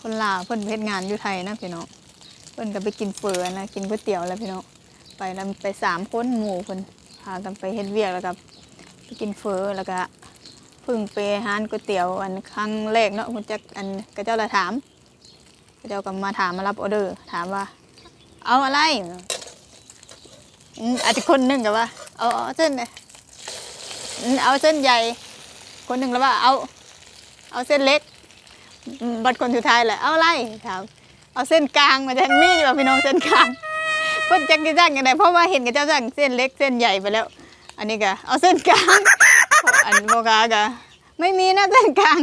คนลาวเพิ่นไปเฮ็ดงานอยู่ไทยนะพี่น้องเพิ่นก็ไปกินเฟือนะกินก๋วยเตี๋ยวแล้วพี่น้องไปแล้วไปสามคนหมู่เพิ่นพากันไปเฮ็ดเวียกแล้วก็ไปกินเฟือแล้วก็พึ่งไปหานก๋วยเตี๋ยวอันครั้งแรกเนาะคุณจักอันกระเจ้าละถามกระเจ้าก็มาถามมารับออเดอร์ถามว่า เอาอะไรอืมอาจจะคนหนึ่งกับว่าเอาเอาเส้นเอาเส้นใหญ่ คนหนึ่งแล้วว่าเอา เอาเส้นเล็ก บัดคนสุดท้ายแหละเอาอะไรถามเอาเส้นกลางมาแทนมีว่าพี่น้องเส้นกลางเพิ่นจักกี่จังกันได้เพราะว่าเห็นกับเจ้าจังเส้นเล็กเส้นใหญ่ไปแล้ว อันนี้ก็เอาเส้นกลางอันโมกากะไม่มีนะเส้นกลาง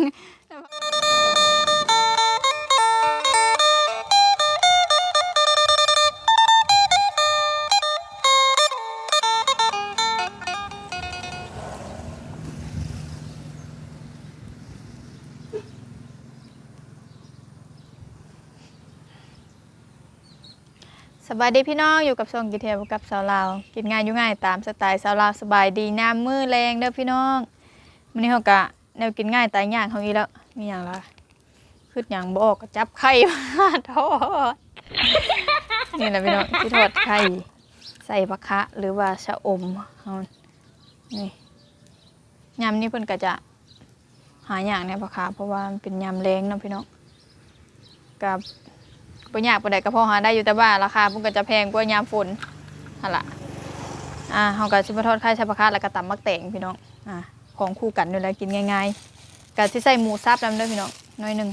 บายดีพี่น้องอยู่กับช่องกิเทียกับสาวลาวกินง่ายอยู่ง่ายตามสไตล์สาวลาวสบายดีน้ำมือแรงเด้อพี่น้องมื้อนี้เฮากะแนวกินง่ายตายยากเฮาอีแล้วมีหยังล่ะคือหยังบอกจับไข่มาทอดนี่แหละพี่น้องที่ทอดไข่ใส่ปะคะหรือว่าชะอมเฮานี่ยำนี่เพิ่นก็จะหาอย่างในปะคะเพราะว่ามันเป็นยำแรงเนาะพี่น้องกับ ปัญญากปานใดก็พอหาได้อยู่แต่ว่าราคามันก็จะแพงกว่ายามฝนหั่นล่ะอ่าเฮาก็สิมาทอดไข่ใส่ผักคาดแล้วก็ตำมักแตงพี่น้องอ่าของคู่กันนี่แหละกินง่ายๆก็สิใส่หมูสับนำเด้อพี่น้องน้อยหนึง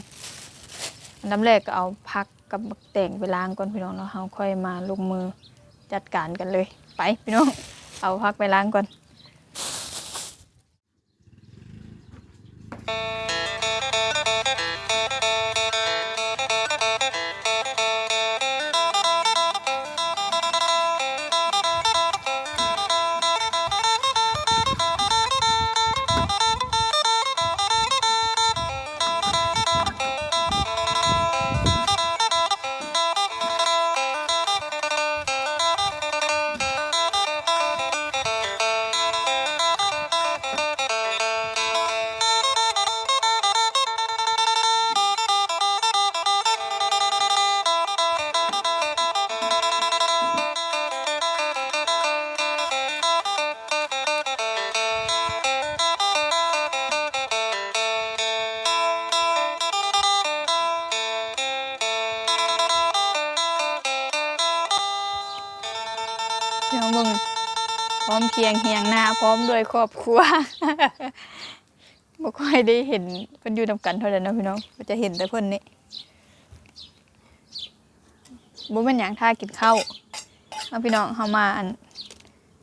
อันดับแรกก็เอาผักกับมักแตงไปล้างก่อนพี่น้องแล้วเฮาค่อยมาลงมือจัดการกันเลยไปพี่น้องเอาผักไปล้างก่อนเดี๋ พร้อมเคียงเฮียงหน้าพร้อมด้วยครอบครัวบ่ค่อยได้เห็นเพิ่นอยู่นำกันเท่านั้นเนาะพี่น้องก็จะเห็นแต่เพิ่นนี่บ่แม่นหยังท่ากินข้าวเอาพี่น้องเฮามาอัน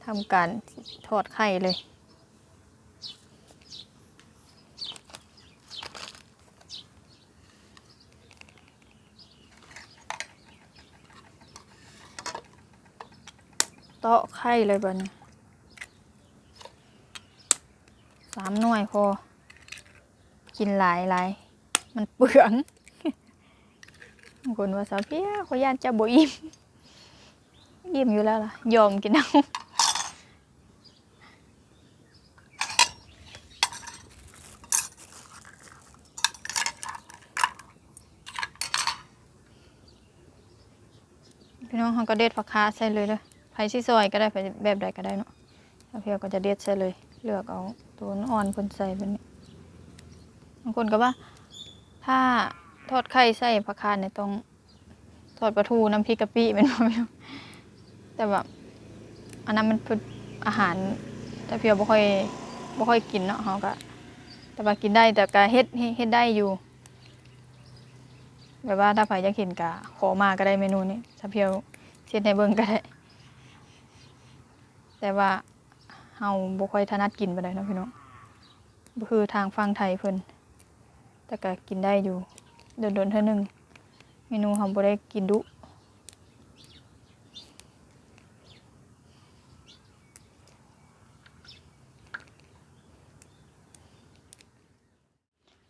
ทำการทอดไข่เลยเตาะไข่เลยบัดนี้ามหน่วยพอ กินหลายหลายมันเปลืองบางคนว่าสาวเพี้ยขอยานจะบ่อิ่มอิ่มอยู่แล้วล่ะ ยอมกินเอาพี่น้องเขาก็เด็ดผักคาใส่เลยเด้อไผ่ซีซอยก็ได้ไผ่แบบใดก็ได้เนาะแล้วเพียวก็จะเด็ดใส่เลย เลือกเอา ตัวอ่อนคนใส่แบบนี้บางคนก็ว่า ถ้าทอดไข่ใส่ผักคาเนี่ยต้องทอดปลาทูน้ำพริกกะปิเป็นบ่แม่แต่แบบอันนั้นมันเป็นอาหารแต่เพียวบ่ค่อยบ่ค่อยกินเนาะเฮาก็แต่ว่ากินได้แต่ก็เฮ็ดเฮ็ดได้อยู่แบบว่าถ้าใครอยากเห็นก็ขอมาก็ได้เมนูนี้ถ้าเพียวเฮ็ดให้เบิ่งก็ได้ แต่ว่า เฮาบ่ค่อยถนัดกินปานใดเนาะพี่น้องบ่คือทางฝั่งไทยเพิ่นแต่ก็กินได้อยู่โดนๆเท่านึงเมนูเราบ่ได้กินดุ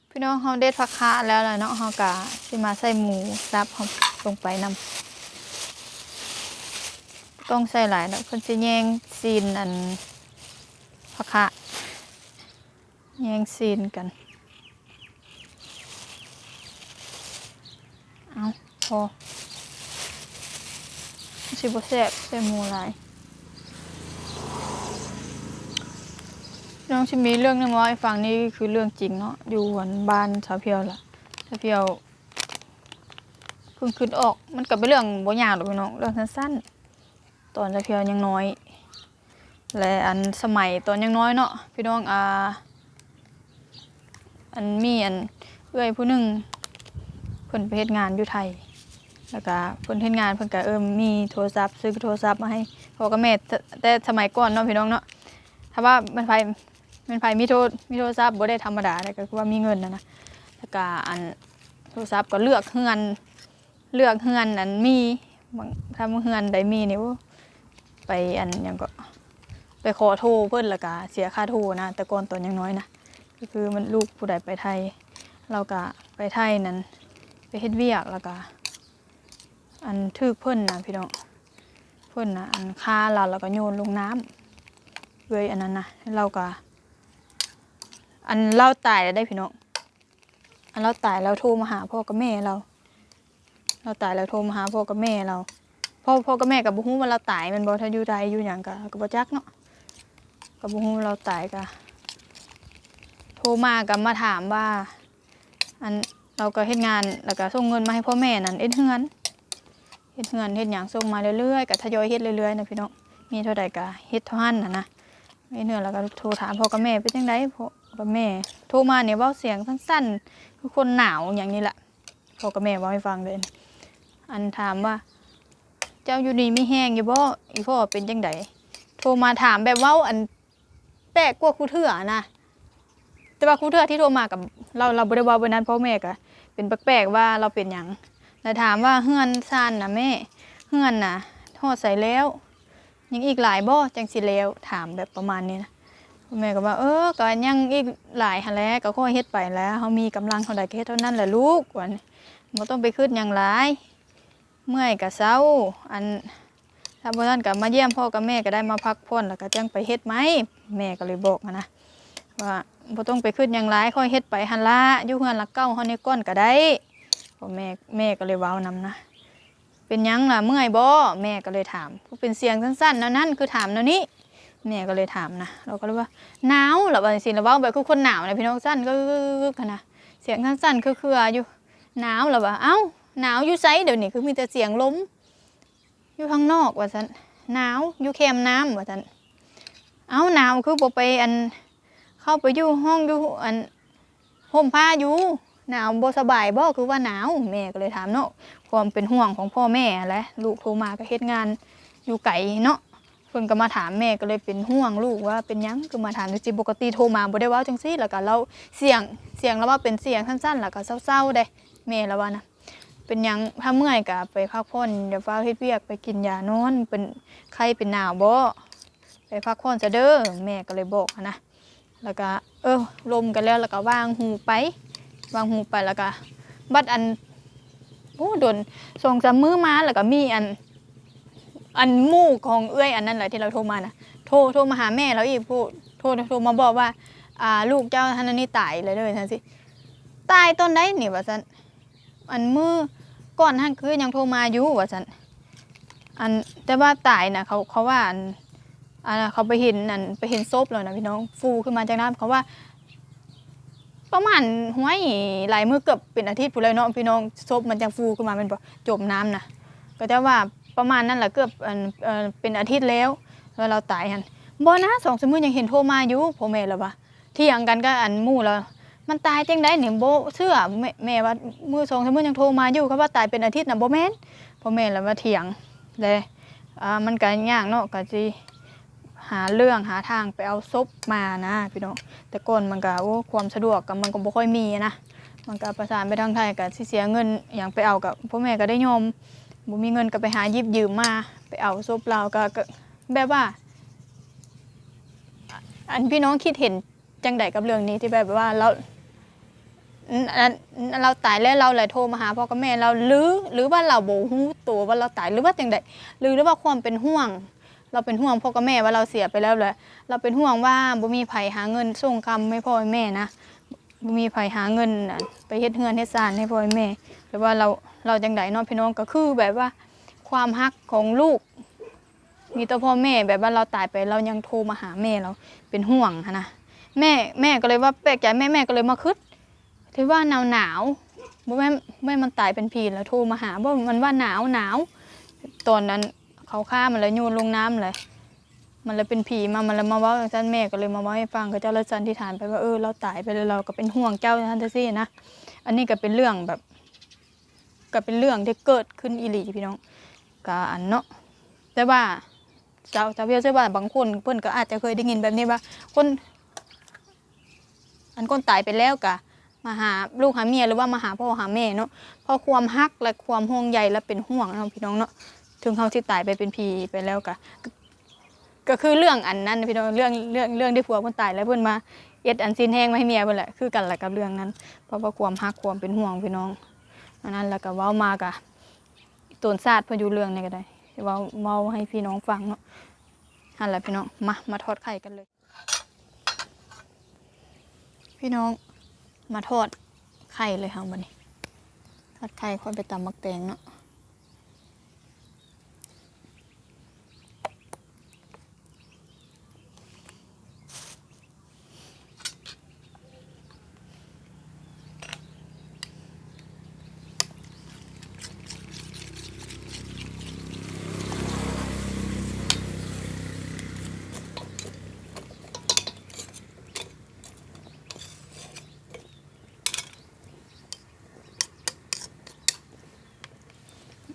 พี่น้องเราเด็ดผักคะแล้วล่ะเนาะเราก็สิมาใส่หมูซับเราลงไปนำต้องใส่หลายแล้วเพิ่นสิแยงซีนอัน ผักคะแยงซีนกัน เอาพอสิบ่แซบแซ่บหมูหลายน้องชิมีเรื่องนึงว่าให้ฟังนี่คือเรื่องจริงเนาะอยู่หวนบ้านสาวเพียวล่ะสาวเพียวเพิ่งขึ้นออกมันก็เป็นเรื่องบ่ยากหรอกพี่น้องเรื่องสั้นๆตอนสาวเพียวยังน้อย และอันสมัยตอนยังน้อยเนาะพี่น้องอ่าอันมีอันเอื้อยผู้หนึ่งเพิ่นไปเฮ็ดงานอยู่ไทย แล้วก็เพิ่นเฮ็ดงานเพิ่นก็เอิมมีโทรศัพท์ซื้อโทรศัพท์มาให้พ่อกับแม่แต่แต่สมัยก่อนเนาะพี่น้องเนาะถ้าว่ามันไผมันไผมีโทรมีโทรศัพท์บ่ได้ธรรมดาแต่ก็คือว่ามีเงินนะนะแล้วก็อันโทรศัพท์ก็เลือกเฮือนเลือกเฮือนอันมีบางถ้าเฮือนใดมีนี่โอ้ไปอันหยังก็ ไปขอโทรเพิ่นล้วก็เสียค่าโทรนะ แต่ก่อนตอนยังน้อยนะก็คือมันลูกผู้ใดไปไทย เราก็ไปไทยนั้น ไปเฮ็ดเวียกล้วก็อันทึกเพิ่นนะพี่น้องเพิ่นนะอันฆ่าเราแล้วก็โยนลงน้ำเลยอันนั้นนะเราก็อันเราตายแล้วได้พี่น้องอันเราตายแล้วโทรมาหาพ่อกับแม่เรา เราตายแล้วโทรมาหาพ่อกับแม่เราพ่อพ่อกับแม่กับบุ้งว่าเราตายมันบอถ้าอยู่ใดอยู่อย่างกะกับจักเนาะ กับบุ้งเราตายกะโทรมากับมาถามว่า อันเราก็เฮ็ดงานแล้วก็ส่งเงินมาให้พ่อแม่นั่นเอ็ดเฮือนเฮ็ดเฮือนเฮ็ดหยังส่งมาเรื่อยๆก็ทยอยเฮ็ดเรื่อยๆนะพี่น้องมีเท่าใดก็เฮ็ดเท่านั้นนะนะไม่เหนื่อยแล้วก็โทรถามพ่อกับแม่เป็นจังไดพ่อกับแม่ โทรมาเนี่ยเว้าเสียงสั้นๆคือคนหนาวอย่างนี้แหละพ่อกับแม่เว้าให้ฟังเลยอันถามว่า เจ้าอยู่ดีไมีแห้งอยู่บ่อีพ่อเป็นจังไดโทรมาถามแบบเว้าอัน แปลกกว่าครูเถื่อนะ แต่ว่าครูเทือที่โทรมากับเราเราบริวาวันนั้นพ่อแม่ก็เป็นแปลกๆว่าเราเป็นหยังแล้วถามว่าเฮือนซ่านนะแม่เฮือนนะทอดใส่แล้ว ยังอีกหลายบ่จังสิแล้วถามแบบประมาณนี้นะพ่อแม่ก็ว่าเออก็ยังอีกหลายหันแหล้วก็ค่อยเฮ็ดไปแล้วเฮามีกำลังเท่าใดก็เฮ็ดเท่านั้นแหละลูกว่านี่บ่ต้องไปคิดหยังหลาย เมื่อยก็เซาอัน ถ้าบ่ทันก็มาเยี่ยมพ่อกับแม่ก็ได้มาพักผ่อนแล้วก็จังไปเฮ็ดไหมแม่ก็เลยบอกนะว่าบ่ต้องไปขึ้นหยังหลายค่อยเฮ็ดไปหันละอยู่เฮือนละเก้าเฮานี่ก้อนก็ได้พ่อแม่แม่ก็เลยเว้านำนะ เป็นยังล่ะเมื่อยบ่แม่ก็เลยถามเป็นเสียงสั้นๆแนวนั้นคือถามแนวนี้แม่ก็เลยถามนะ เราก็เลยว่าหนาวเหรอว่าสิเราว้าแบบคือคนหนาวนะพี่น้องสั้นก็กันนะเสียงสั้นๆคือคืออยู่หนาวเหรอว่าเอ้าหนาวอยู่ไสเดี๋ยวนี้คือมีแต่เสียงล้ม อยู่ข้างนอกว่าซั่นหนาวอยู่แคมน้ำว่าซั่นเอาหนาวคือบ่ไปอันเข้าไปอยู่ห้องอยู่อันห่มผ้าอยู่หนาวบ่สบายบ่คือว่าหนาวแม่ก็เลยถามเนาะความเป็นห่วงของพ่อแม่แหละลูกโทรมาก็เฮ็ดงานอยู่ไกลเนาะเพิ่นก็มาถามแม่ก็เลยเป็นห่วงลูกว่าเป็นยังคือมาถามจริงๆปกติโทรมาบ่ได้ว้าจังซี่แล้วก็เราเสียงเสียงแล้วว่าเป็นเสียงสั้นๆแล้วก็เศร้าๆเด้แม่แล้วว่านะ เป็นหยังถ้าเมื่อยก็ไปพักผ่อนอย่าฟ้าเฮ็ดเวียกไปกินยานอนเป็นไข้เป็นหนาวบ่ไปพักผ่อนซะเด้อแม่ก็เลยบอกนะแล้วก็เออลมกันแล้วแล้วก็วางหูไป วางหูไปแล้วก็บัดอันโอ้โดนส่งจำมือมาแล้วก็มีอัน อันมู่ของเอื้อยอันนั้นแหละที่เราโทรมานะโทรโทรมาหาแม่แล้วอีกพูดโทรโทรมาบอกว่า อ่า ลูกเจ้าท่านนี่ตายเลยเลยท่านสิตายตอนไหนนี่ว่าสันอันมือ ก่อนท่านคือยังโทรมาอยู่ว่าสันอันแต่ว่าตายนะเขาเขาว่าอันอ่าเขาไปเห็นนั่นไปเห็นศพแล้วนะพี่น้องฟูขึ้นมาจากน้ำเขาว่า ประมาณห้วยหลายมือเกือบเป็นอาทิตย์ผู้เลยเนาะพี่น้องศพมันจะฟูขึ้นมาเป็นจมน้ำนะก็จะว่าประมาณนั้นแหละเกือบอันเป็นอาทิตย์แล้วแล้วเราตายหันบ่นะสองสามมือยังเห็นโทรมาอยู่พ่อแม่แล้วว่าเที่ยงกันก็อันมู่แล้ว มันตายจังได๋เนี่ยบ่เชื่อแม่แม่ว่ามือสองสามมือยังโทรมาอยู่เขาว่าตายเป็นอาทิตย์น่ะบ่แม่นพ่อแม่แล้วว่าเถียงเลยอ่ามันก็ยากเนาะก็สิหาเรื่องหาทางไปเอาซบมานะพี่น้องแต่ก่อนมันก็โอ้ความสะดวกกับมันก็บ่ค่อยมีนะมันก็ประสานไปทางไทยก็สิเสียเงินอย่างไปเอากับพ่อแม่ก็ได้ยอมบ่มีเงินก็ไปหายิบยืมมา ไปเอาซบเราก็แบบว่า อันพี่น้องคิดเห็นจังใดกับเรื่องนี้ที่แบบว่าเราอันอันอัน เราตายแล้วเราเลยโทรมาหาพ่อกับแม่เราหรือหรือว่าเราโบ่ฮู้ตัวว่าเราตายหรือว่าจังใดหรือหรือว่าความเป็นห่วง เราเป็นห่วงพ่อกับแม่ว่าเราเสียไปแล้วแหละเราเป็นห่วงว่าบ่มีไผหาเงินส่งคำให้พ่อให้แม่นะบ่มีไผหาเงินไปเฮ็ดเฮือนเฮ็ดซานให้พ่อให้แม่ หรือว่าเราเราจังไดเนาะพี่น้องก็คือแบบว่าความฮักของลูก มีต่พ่อแม่แบบว่าเราตายไปเรายังโทรมาหาแม่เราเป็นห่วงนะแม่แม่ก็เลยว่าแปลกใจแม่แม่ก็เลยมาคิด ที่ว่าหนาวหนาวบ่แม่แม่มันตายเป็นผีแล้วโทรมาหาบ่มันว่าหนาวหนาวตอนนั้นเขาฆ่ามันเลยโยนลงน้ำเลย มันเลยเป็นผีมามันเลยมาว้าอย่างนั้นแม่ก็เลยมาว้าให้ฟังก็เจ้าลยสันนิษฐานไปว่าเออเราตายไปแล้วเราก็เป็นห่วงเจ้าท่านเจ้าซี่นะอันนี้ก็เป็นเรื่องแบบ ก็เป็นเรื่องที่เกิดขึ้นอีหลีพี่น้องก็อันเนาะแต่ว่าเจ้าเจ้าเพียวเชื่อว่าบางคนเพิ่อนก็อาจจะเคยได้ยินแบบนี้ว่าคน อันคนตายไปแล้วกะ มาหาลูกหาเมียหรือว่ามาหาพ่อหาแม่เนาะเพราะความฮักและความห่วงใยและเป็นห่วงเนาะพี่น้องเนาะถึงเขาที่ตายไปเป็นผีไปแล้วกะก็ก็คือเรื่องอันนั้นพี่น้องเรื่องเรื่องเรื่องที่ผัวเพิ่นตายแล้วเพิ่อนมาเอ็ดอันซินแห้งมาให้เมียเพิ่นแหละคือกันแหละกับเรื่องนั้น เพราะว่าความฮักความเป็นห่วงพี่น้องอันนั้นแล้วก็เว้ามากะตนศาสตร์พนอยู่เรื่องนี้ก็ได้เว้าเว้าให้พี่น้องฟังเนาะอันแหละพี่น้องมามาทอดไข่กันเลย พี่น้อง มาทอดไข่เลยค่ะวันนี้ทอดไข่ค่อยไปตำมักแตงเนาะ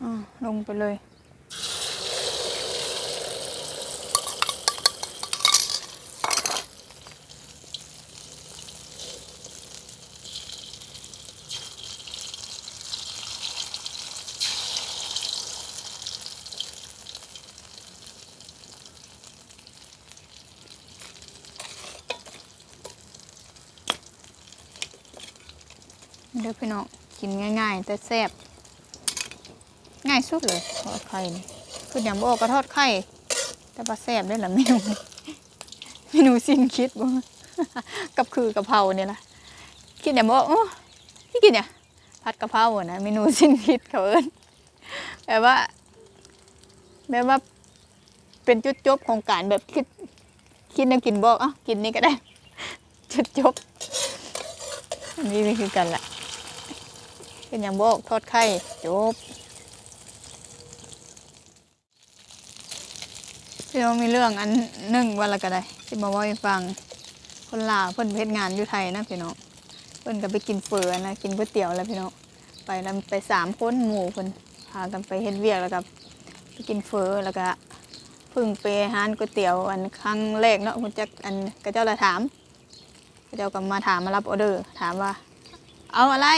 อ่า ลงไปเลย เด้อพี่น้องกินง่าย ๆ แต่แซ่บ ง่ายสุดเลยทอดไข่นี่คืออย่างบก็ทอดไข่แต่ปลาแซ่บได้ละเมนูเมนูสิ้นคิดบ่กับคือกะเพราเนี่ยล่ะคิดอย่างบกโอ้ที่กินเนี่ยผัดกะเพราอะนะเมนูสิ้นคิดเขาเอิ้นแบบว่าแบบว่าเป็นจุดจบของการแบบคิดคิดแนวกินบอกอะกินนี่ก็ได้ จุดจบ อันนี้นี่คือกันแหละเป็นอย่างบอกทอดไข่จบ พี่น้องมีเรื่องอันหนึ่งวันละก็ได้ที่มาเว่าให้ฟังคนลาวเพิ่นไปเฮ็ดงานอยู่ไทยนะพี่น้องเพิ่นก็ไปกินเฟอนะกินก๋วยเตี๋ยวแล้วพี่น้องไปแล้วไปสามคนหมู่เพิ่นพากันไปเฮ็ดเวียกแล้วก็ไปกินเฟอแล้วก็พึ่งไปหานก๋วยเตี๋ยวอันครั้งแรกเนาะคุณจักอันกระเจ้าละถามกระเจ้าก็มาถามมารับออเดอร์ ถามว่า เอาอะไร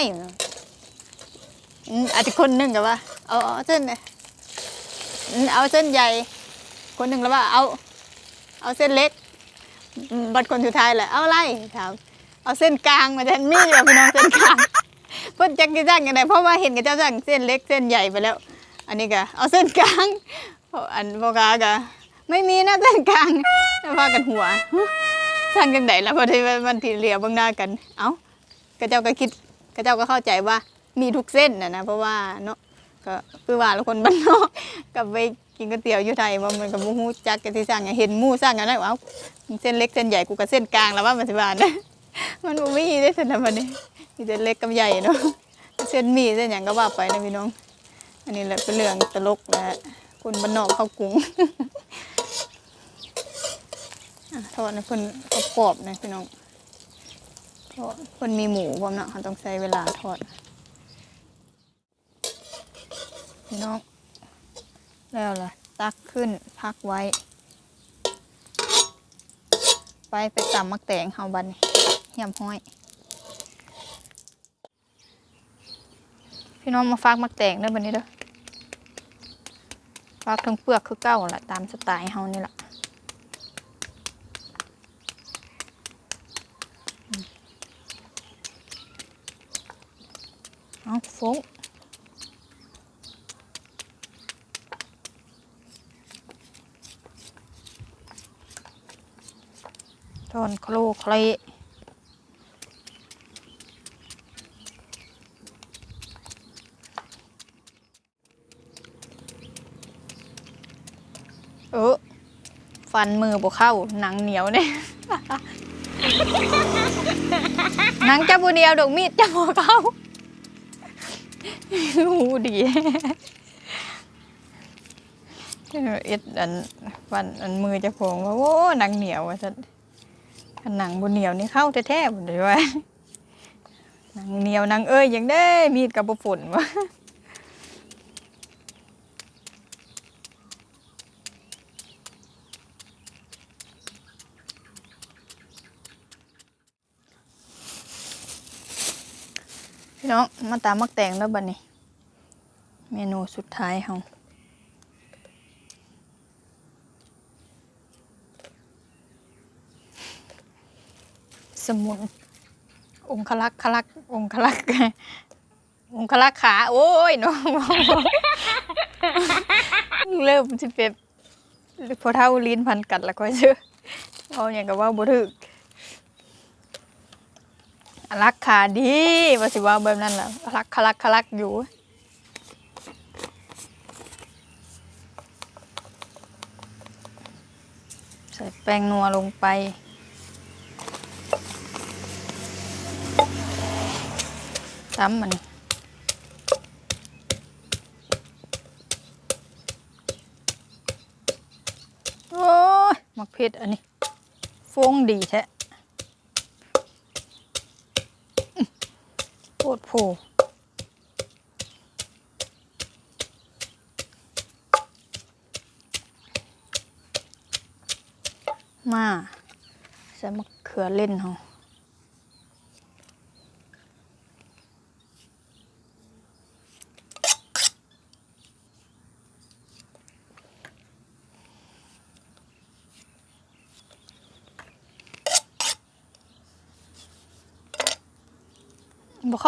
อืมอาจจะคนหนึ่งกับว่าเอาเส้นเนี่ยเอาเส้นใหญ่ คนหนึ่งแล้วว่าเอา เอาเส้นเล็ก บัดคนสุดท้ายแหละเอาอะไรถามเอาเส้นกลางมาแทนมีดว่าพี่น้องเส้นกลางเพิ่นจักกี่จังยังไงเพราะว่าเห็นกับเจ้าสั่งเส้นเล็กเส้นใหญ่ไปแล้ว อันนี้ก็เอาเส้นกลางอันพ่อกาก็ไม่มีนะเส้นกลางแล้วพากันหัวสั่งจังไดแล้วพอที่มันทีเหลียวบางหน้ากัน เอ้ากระเจ้าก็คิดกระเจ้าก็เข้าใจว่ามีทุกเส้นนะนะเพราะว่าเนาะก็คือว่าเราคนบ้านนอกกับไป กินก๋วยเตี๋ยวอยู่ไทยว่ามันกับมูฮู้จักกันที่สั่งเห็นหมู่สั่งกันนะเอ้าเส้นเล็กเส้นใหญ่กูกับเส้นกลางแล้วว่ามันสิบานมันบ่มีได้เส้นละมันนี่มีแต่เล็กกับใหญ่เนาะเส้นมีเส้นอย่างก็ว่าไปนะพี่น้อง อันนี้แหละเป็นเรื่องตลกนะคนบ้านนอกเข้ากรุงทอดนะเพิ่นกรอบนะพี่น้องทอดคนมีหมูพร้อมเนาะเขาต้องใช้เวลาทอดพี่น้อง แล้วล่ะ ตักขึ้นพักไว้ ไปไปตำมักแตงเฮาบัดนเหี่ยมห้อย พี่น้องมาฟักมักแตงเด้บันนี้เด้อฟักทั้งเปลือกคือเก้าล่ะ ตามสไตล์เฮานี่ล่ะเอาฟุ้ง อนโคลเคลีเออฟันมือบวเข้า หนังเหนียวเนี่ยหนังจะบูเดียวดอกมีดจะบวเข้าดูดีเอ็ดอันฟันอันมือจะพองว่าโอ้หนังเหนียวอะสัตว์ อันหนังบ่เหนียวนี่เข้าแท้ๆบ่ได้ว่าหนังเหนียวหนังเอ้ยยังได้มีดกับบ่ฝนวะพี่น้องมาตามมักแตงแล้วบัดนี้ เมนูสุดท้ายเฮา สมุน องคลักษ์คลักษ์องคลักษ์องคลักษ์ขา โอ้ยน้องเริ่มสิเป็นพอเท่าลิ้นพันกัดแล้วก็เชื่อเอาอย่างกับว่าบ่ถึกอลักขาดีว่าสิว่าแบบนั้นแหละอลักคลักคลักอยู่ใส่แป้งนัวลงไป ตำมันโอ้ยมักเผ็ดอันนี้ฟงดีแท้อื้อโคตรโผมาใส่มะเขือเล่นเฮา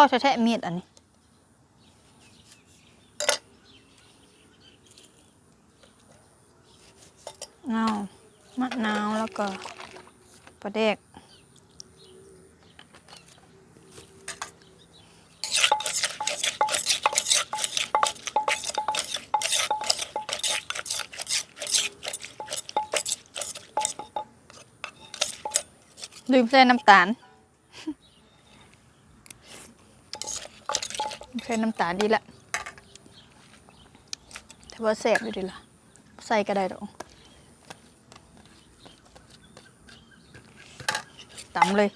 ข้าแท้ๆมีดอันนี้นาวมะนาวแล้วก็ปลาแดกลืมใส่น้ำตาล ใส่น้ำตาลดีละแต่ว่าแสบอยู่ดีละใส่ก็ได้ดอกตำเลย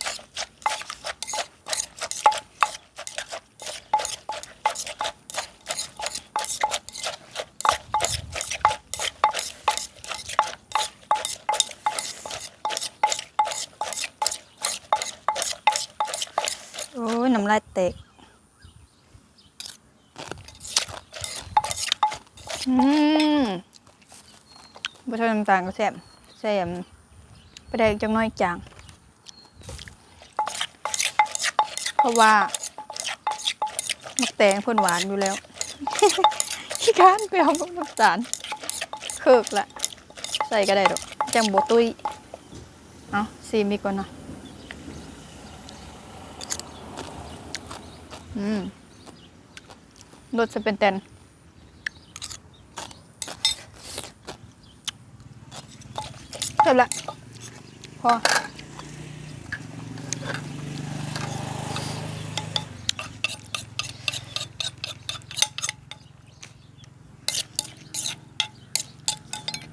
โอ้ยน้ำลายเตก อืม บ่เท่าน้ำตาลก็แซ่บแซ่บไปได้จังน้อยจางเพราะว่ามักแตงเพิ่นหวานอยู่แล้วขี้ค้านไปเอาน้ำตาลเคิกละใส่ก็ได้ดอกจังโบตุ้ยเอาซีมีก่อนนะอืมรสจะเป็นแตน เสร็จละพอ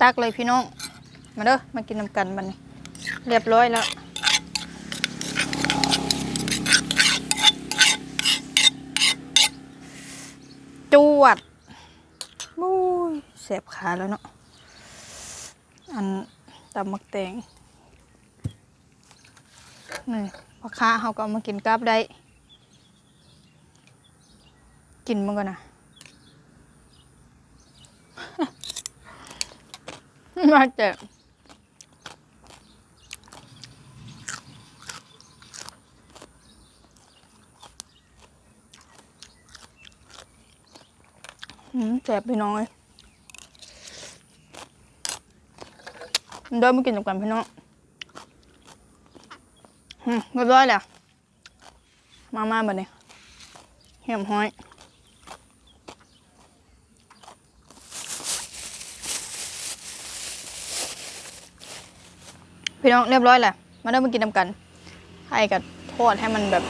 ตักเลยพี่น้อง มาเด้อ มากินน้ำกันบันเรียบร้อยแล้ว จวดมุ้ยเสียบขาแล้วเนาะ ตำมักแตงนี่พอค้าเขาก็มากินกับได้ กินมันก่อนนะมาเจ็บแสบพี่น้องเลย เดินมากินกันพี่น้องอืมเรียบร้อยแล้วมามาบัดนี้เหี่ยมห้อยพี่น้องเรียบร้อยแหละมาเริ่มมากินน้ำกันให้กับทอดให้มันแบบ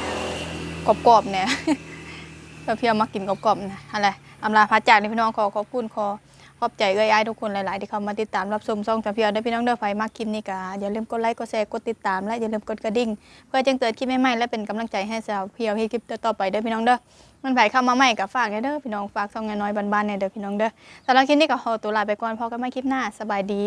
กรอบๆเนี่ยเราเพียงมากินกรอบๆนะอะไรอำลาพาจากนี่พี่น้องขอขอบคุณขอ ขอบใจเอ้ยอ้ายทุกคนหลาย ๆ ที่เข้ามาติดตามรับชมซ่องจำเพียรได้พี่น้องเด้อไฟมากคลิปนี้ก็อย่าลืมกดไลค์กดแชร์กดติดตามและอย่าลืมกดกระดิ่ง เพื่อแจ้งเตือนคลิปใหม่ ๆ และเป็นกำลังใจให้สาวเพียวให้คลิปต่อๆไปเด้อพี่น้องเด้อมันไผเข้ามาใหม่กับฝากเด้อพี่น้องฝากซ่องน้อยๆบ้านๆเนี่ยเด้อพี่น้องเด้อสำหรับคลิปนี้ก็ขอตัวลาไปก่อนพอกันใหม่คลิปหน้าสบายดี